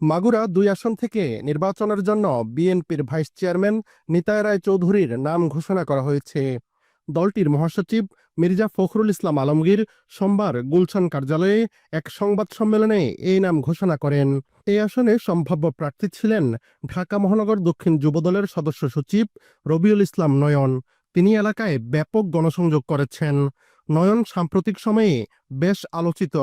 মাগুরা দুই আসন থেকে নির্বাচনের জন্য বিএনপির ভাইস চেয়ারম্যান নিতায় রায় চৌধুরীর নাম ঘোষণা করা হয়েছে। দলটির মহাসচিব মির্জা ফখরুল ইসলাম আলমগীর সোমবার গুলশান কার্যালয়ে এক সংবাদ সম্মেলনে এই নাম ঘোষণা করেন। এই আসনে সম্ভাব্য প্রার্থী ছিলেন ঢাকা মহানগর দক্ষিণ যুবদলের সদস্য সচিব রবিউল ইসলাম নয়ন। তিনি এলাকায় ব্যাপক গণসংযোগ করেছেন। নয়ন সাম্প্রতিক সময়ে বেশ আলোচিত।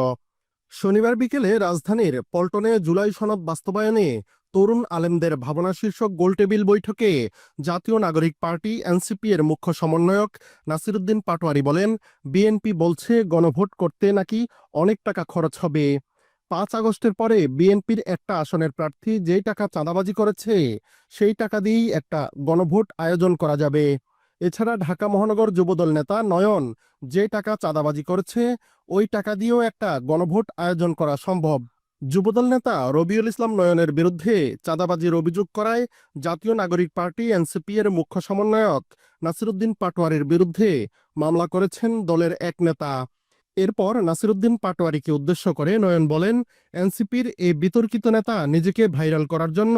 শনিবার বিকেলে রাজধানীর পল্টনে জুলাই সনদ বাস্তবায়নে তরুণ আলেমদের ভাবনা শীর্ষক গোলটেবিল বৈঠকে জাতীয় নাগরিক পার্টি এনসিপি এর মুখ্য সমন্বয়ক নাসিরুদ্দিন পাটোয়ারি বলেন, বিএনপি বলছে গণভোট করতে নাকি অনেক টাকা খরচ হবে। পাঁচ আগস্টের পরে বিএনপির একটা আসনের প্রার্থী যেই টাকা চাঁদাবাজি করেছে, সেই টাকা দিয়েই একটা গণভোট আয়োজন করা যাবে। এছাড়া ঢাকা মহানগর যুবদল নেতা নয়ন যে টাকা চাঁদাবাজি করেছে, ওই টাকা দিয়েও একটা গণভোট আয়োজন করা সম্ভব। যুবদল নেতা রবিউল ইসলাম নয়নের বিরুদ্ধে চাঁদাবাজির অভিযোগ করায় জাতীয় নাগরিক পার্টি এনসিপি এর মুখ্য সমন্বয়ক নাসিরুদ্দিন পাটোয়ারির বিরুদ্ধে মামলা করেছেন দলের এক নেতা। এরপর নাসিরুদ্দিন পাটোয়ারিকে উদ্দেশ্য করে নয়ন বলেন, এনসিপির এই বিতর্কিত নেতা নিজেকে ভাইরাল করার জন্য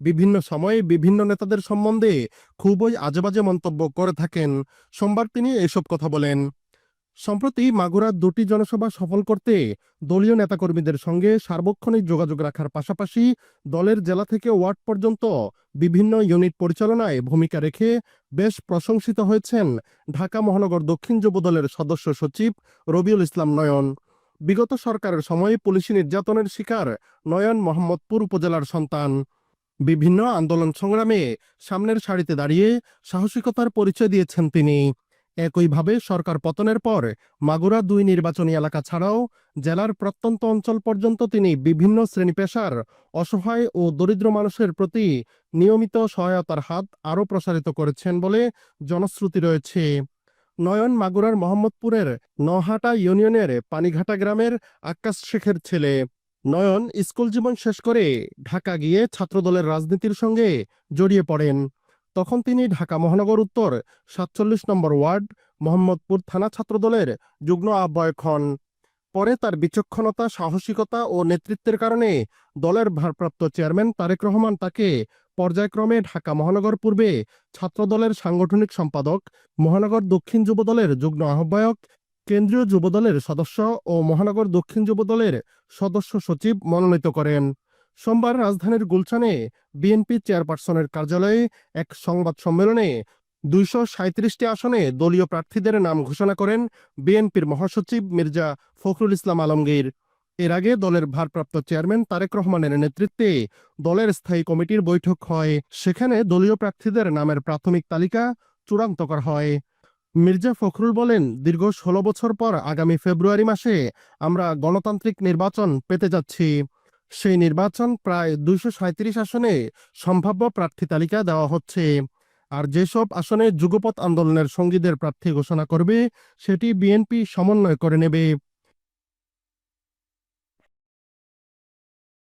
বিভিন্ন সময়ে বিভিন্ন নেতাদের সম্বন্ধে খুবই আজেবাজে মন্তব্য করে থাকেন। সোমবার তিনি এসব কথা বলেন। সম্প্রতি মাগুরার দুটি জনসভা সফল করতে দলীয় নেতাকর্মীদের সঙ্গে সার্বক্ষণিক যোগাযোগ রাখার পাশাপাশি দলের জেলা থেকে ওয়ার্ড পর্যন্ত বিভিন্ন ইউনিট পরিচালনায় ভূমিকা রেখে বেশ প্রশংসিত হয়েছেন ঢাকা মহানগর দক্ষিণ যুবদলের সদস্য সচিব রবিউল ইসলাম নয়ন। বিগত সরকারের সময়ে পুলিশি নির্যাতনের শিকার নয়ন মোহাম্মদপুর উপজেলার সন্তান। বিভিন্ন আন্দোলন সংগ্রামে সামনের সারিতে দাঁড়িয়ে সাহসিকতার পরিচয় দিয়েছেন তিনি। একইভাবে সরকার পতনের পর মাগুরা দুই নির্বাচনী এলাকা ছাড়াও জেলার প্রত্যন্ত অঞ্চল পর্যন্ত তিনি বিভিন্ন শ্রেণি পেশার অসহায় ও দরিদ্র মানুষের প্রতি নিয়মিত সহায়তার হাত আরও প্রসারিত করেছেন বলে জনশ্রুতি রয়েছে। নয়ন মাগুরার মোহাম্মদপুরের নহাটা ইউনিয়নের পানিঘাটা গ্রামের আক্কাস শেখের ছেলে। নয়ন স্কুল জীবন শেষ করে ঢাকা গিয়ে ছাত্রদলের রাজনীতির সঙ্গে জড়িয়ে পড়েন। তখন তিনি ঢাকা মহানগর উত্তর সাতচল্লিশ নম্বর ওয়ার্ড, মোহাম্মদপুর থানা ছাত্রদলের যুগ্ম আহ্বায়ক হন। পরে তার বিচক্ষণতা, সাহসিকতা ও নেতৃত্বের কারণে দলের ভারপ্রাপ্ত চেয়ারম্যান তারেক রহমান তাকে পর্যায়ক্রমে ঢাকা মহানগর পূর্বে ছাত্রদলের সাংগঠনিক সম্পাদক, মহানগর দক্ষিণ যুবদলের যুগ্ম আহ্বায়ক কেন্দ্রীয় যুবদলের সদস্য ও মহানগর দক্ষিণ যুবদলের সদস্য সচিব মনোনীত করেন। সোমবার রাজধানীর গুলশানে বিএনপি চেয়ারপারসনের কার্যালয়ে এক সংবাদ সম্মেলনে দুইশো সাঁত্রিশটি আসনে দলীয় প্রার্থীদের নাম ঘোষণা করেন বিএনপির মহাসচিব মির্জা ফখরুল ইসলাম আলমগীর। এর আগে দলের ভারপ্রাপ্ত চেয়ারম্যান তারেক রহমানের নেতৃত্বে দলের স্থায়ী কমিটির বৈঠক হয়। সেখানে দলীয় প্রার্থীদের নামের প্রাথমিক তালিকা চূড়ান্ত করা হয়। মির্জা ফখরুল বলেন, দীর্ঘ ষোলো বছর পর আগামী ফেব্রুয়ারি মাসে আমরা গণতান্ত্রিক নির্বাচন পেতে যাচ্ছি। সেই নির্বাচন প্রায় দুইশো সাঁত্রিশ আসনে সম্ভাব্য প্রার্থী তালিকা দেওয়া হচ্ছে। আর যেসব আসনে যুগপথ আন্দোলনের সঙ্গীদের প্রার্থী ঘোষণা করবে, সেটি বিএনপি সমন্বয় করে নেবে।